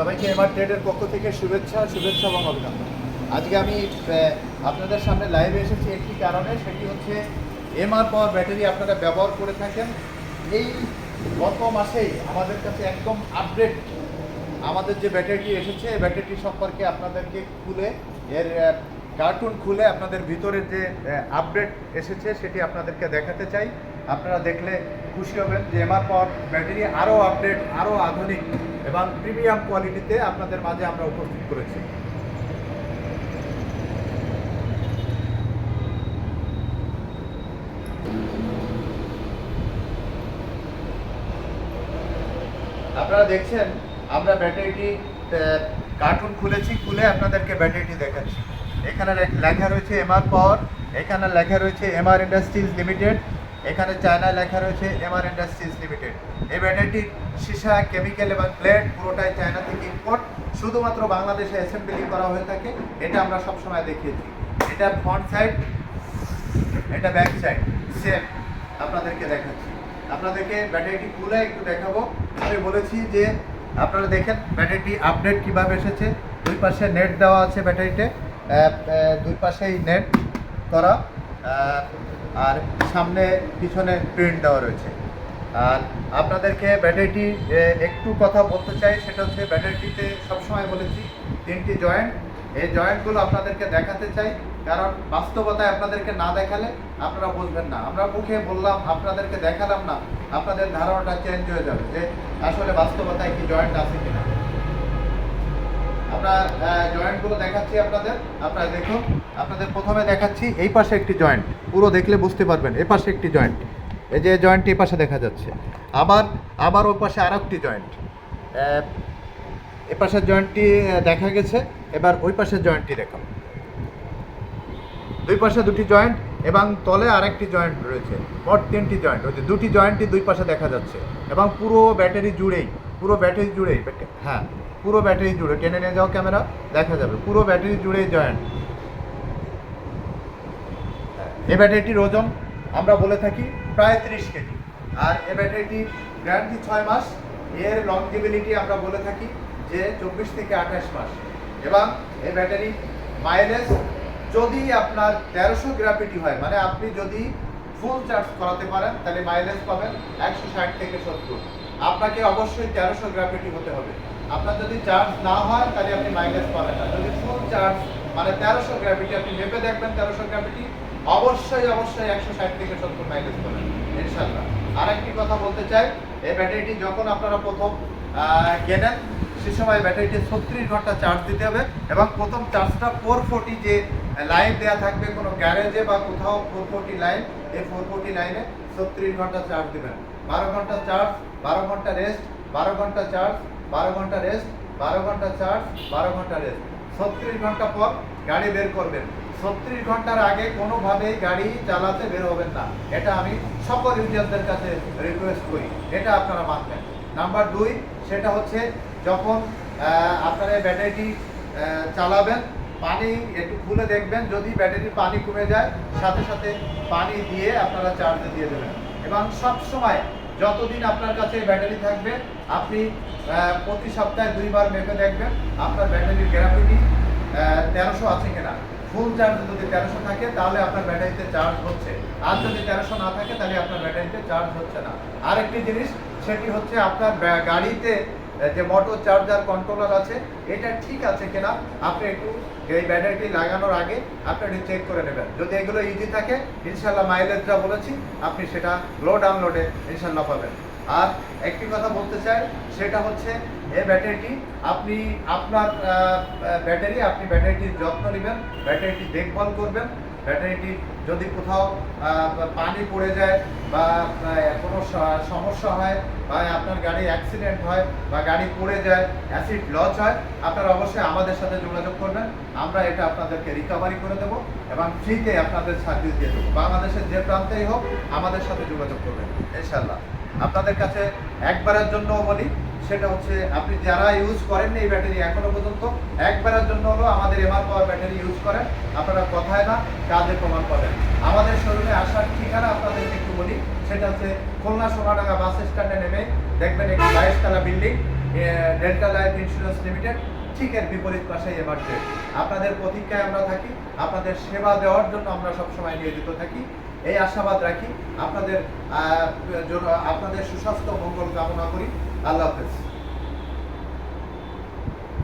সবাইকে এমআর ট্রেডের পক্ষ থেকে শুভেচ্ছা শুভেচ্ছা এবং অভিনন্দন। আজকে আমি আপনাদের সামনে লাইভে এসেছি একটি কারণে, সেটি হচ্ছে এমআর পাওয়ার ব্যাটারি আপনারা ব্যবহার করে থাকেন। এই গত মাসেই আমাদের কাছে একদম আপডেট আমাদের যে ব্যাটারিটি এসেছে, এই ব্যাটারিটি সম্পর্কে আপনাদেরকে খুলে, এর কার্টুন খুলে আপনাদের ভিতরে যে আপডেট এসেছে, সেটি আপনাদেরকে দেখাতে চাই। আপনারা দেখলে খুশি হবেন যে এমআর পাওয়ার ব্যাটারি আরও আপডেট আরও আধুনিক। এবং প্রিমিয়াম কোয়ালিটিতে আপনাদের মাঝে আমরা উপস্থিত করেছি। আপনারা দেখছেন, আমরা ব্যাটারিটি কার্টুন খুলেছি, খুলে আপনাদেরকে ব্যাটারিটি দেখাচ্ছি। এখানে লেখা রয়েছে এমআর পাওয়ার এখানে লেখা রয়েছে এমআর ইন্ডাস্ট্রিজ লিমিটেড এখানে চায়নায় লেখা রয়েছে এমআর ইন্ডাস্ট্রিজ লিমিটেড। এই ব্যাটারিটির সীসা কেমিক্যাল এবং প্লেট পুরোটাই চায়না থেকে ইম্পোর্ট শুধুমাত্র বাংলাদেশে অ্যাসেম্বলি করা হয়ে থাকে, এটা আমরা সবসময় দেখিয়েছি। এটা ফ্রন্ট সাইড এটা ব্যাক সাইড সেম আপনাদেরকে দেখাচ্ছি। আপনাদেরকে ব্যাটারিটি খুলে একটু দেখাবো। আমি বলেছি যে আপনারা দেখেন, ব্যাটারিটি আপডেট কীভাবে এসেছে। দুই পাশে নেট দেওয়া আছে ব্যাটারিতে দুই পাশেই নেট করা। আর সামনে পিছনে প্রিন্ট দেওয়া রয়েছে। আর আপনাদেরকে ব্যাটারিটি একটু কথা বলতে চাই, সেটা হচ্ছে ব্যাটারিটিতে সবসময় বলেছি, তিনটি জয়েন্ট এই জয়েন্টগুলো আপনাদেরকে দেখাতে চাই, কারণ বাস্তবতায় আপনাদেরকে না দেখালে আপনারা বুঝবেন না। আমরা মুখে বললাম, আপনাদেরকে দেখালাম না, আপনাদের ধারণাটা চেঞ্জ হয়ে যাবে যে আসলে বাস্তবতায় কি জয়েন্ট আছে কিনা। আমরা জয়েন্টগুলো দেখাচ্ছি আপনাদের। আপনারা দেখুন, আপনাদের প্রথমে দেখাচ্ছি, এই পাশে একটি জয়েন্ট পুরো দেখলে বুঝতে পারবেন এই পাশে একটি জয়েন্ট এই যে জয়েন্ট এই পাশে দেখা যাচ্ছে। আবার আবার ওই পাশে আর একটি জয়েন্ট এ পাশের জয়েন্টটি দেখা গেছে, এবার ওই পাশের জয়েন্টটি দেখাও। দুই পাশে দুটি জয়েন্ট এবং তলে আরেকটি জয়েন্ট রয়েছে। মোট তিনটি জয়েন্ট যে দুটি জয়েন্টই দুই পাশে দেখা যাচ্ছে। এবং পুরো ব্যাটারি জুড়েই, পুরো ব্যাটারি জুড়েই হ্যাঁ। পুরো ব্যাটারি জুড়ে, টেনে নিয়ে যাও ক্যামেরা, দেখা যাবে, পুরো ব্যাটারি জুড়েই জয়েন্ট এই ব্যাটারিটির ওজন, আমরা বলে থাকি প্রায় তিরিশ কেজি। আর এই ব্যাটারিটির গ্যারান্টি ছয় মাস, এর লংজিবিলিটি আমরা বলে থাকি যে চব্বিশ থেকে আঠাশ মাস। এবং এই ব্যাটারি মাইলেজ যদি আপনার তেরোশো গ্রাফিটি হয় মানে আপনি যদি ফুল চার্জ করাতে পারেন, তাহলে মাইলেজ পাবেন একশো ষাট থেকে সত্তর। আপনাকে অবশ্যই তেরোশো গ্রাফিটি হতে হবে। আপনার যদি চার্জ না হয়, তাহলে আপনি মাইলেজ পাবেন না। যদি ফুল চার্জ মানে তেরোশো গ্রাফিটি আপনি মেপে দেখবেন তেরোশো গ্রাফিটি অবশ্যই অবশ্যই একশো ষাট থেকে সত্তর মাইলেজ পাবেন ইনশাল্লাহ আরেকটি কথা বলতে চাই, এই ব্যাটারিটি যখন আপনারা প্রথম কেনেন, সে সময় ব্যাটারিটি ছত্রিশ ঘণ্টা চার্জ দিতে হবে এবং প্রথম চার্জটা ফোর ফোর্টি যে লাইন দেওয়া থাকবে, কোনো গ্যারেজে বা কোথাও ফোর ফোর্টি লাইন এই ফোর ফোর্টি লাইনে ছত্রিশ ঘণ্টা চার্জ দেবেন। বারো ঘণ্টা চার্জ বারো ঘণ্টা রেস্ট বারো ঘণ্টা চার্জ বারো ঘণ্টা রেস্ট বারো ঘণ্টা চার্জ বারো ঘণ্টা রেস্ট ছত্রিশ ঘণ্টা পর গাড়ি বের করবেন। ছত্রিশ ঘণ্টার আগে কোনোভাবেই গাড়ি চালাতে বের হবেন না। এটা আমি সকল ইউজারদের কাছে রিকোয়েস্ট করি। এটা আপনারা মানবেন। নাম্বার দুই, সেটা হচ্ছে যখন আপনারা ব্যাটারিটি চালাবেন, পানি একটু খুলে দেখবেন। যদি ব্যাটারির পানি কমে যায়, সাথে সাথে পানি দিয়ে আপনারা চার্জে দিয়ে দেবেন। এবং সব সময় যতদিন আপনার কাছে ব্যাটারি থাকবে, আপনি প্রতি সপ্তাহে দুইবার মেপে দেখবেন আপনার ব্যাটারির গ্যারান্টি তেরোশো আছে কিনা। ফুল চার্জ যদি তেরোশো থাকে, তাহলে আপনার ব্যাটারিতে চার্জ হচ্ছে। আর যদি তেরোশো না থাকে, তাহলে আপনার ব্যাটারিতে চার্জ হচ্ছে না। আরেকটি জিনিস, সেটি হচ্ছে আপনার গাড়িতে যে মোটর চার্জার কন্ট্রোলার আছে, এটা ঠিক আছে কিনা, আপনি একটু এই ব্যাটারিটি লাগানোর আগে আপনি একটু চেক করে নেবেন। যদি এগুলো ইজি থাকে ইনশাল্লাহ মাইলেজ যা বলেছি, আপনি সেটা লো ডাউনলোডে ইনশাল্লাহ পাবেন। আর একটি কথা বলতে চাই, সেটা হচ্ছে এই ব্যাটারিটি আপনি আপনার ব্যাটারি আপনি ব্যাটারিটির যত্ন নেবেন ব্যাটারিটি দেখভাল করবেন ব্যাটারিটি যদি কোথাও পানি পড়ে যায় বা কোনো সমস্যা হয় বা আপনার গাড়ি অ্যাক্সিডেন্ট হয় বা গাড়ি পড়ে যায় অ্যাসিড লস হয়, আপনারা অবশ্যই আমাদের সাথে যোগাযোগ করবেন। আমরা এটা আপনাদেরকে রিকভারি করে দেবো এবং ফ্রিতে আপনাদের সার্ভিস দিয়ে দেবো। বাংলাদেশের যে প্রান্তেই হোক, আমাদের সাথে যোগাযোগ করবেন ইনশাল্লাহ আপনাদের কাছে একবারের জন্যও বলি সেটা হচ্ছে আপনি যারা ইউজ করেন এই ব্যাটারি এখনও পর্যন্ত, একবারের জন্য হলো আমাদের এমআর পাওয়ার ব্যাটারি ইউজ করেন। আপনারা কথায় না, কাজে প্রমাণ পাবেন। আমাদের শোরুমে আসার ঠিকানা আপনাদেরকে একটু বলি, সেটা হচ্ছে খুলনা সোনাডাঙ্গা বাস স্ট্যান্ডে নেমে দেখবেন একটি বাইশতলা building Delta life insurance limited, ঠিক এর বিপরীত পাশে এমার্জেন্ট আপনাদের প্রতীক্ষায় আমরা থাকি, আপনাদের সেবা দেওয়ার জন্য আমরা সবসময় নিয়োজিত থাকি। এই আশাবাদ রাখি, আপনাদের আপনাদের সুস্বাস্থ্য মঙ্গল কামনা করি। আল্লাহ হাফেজ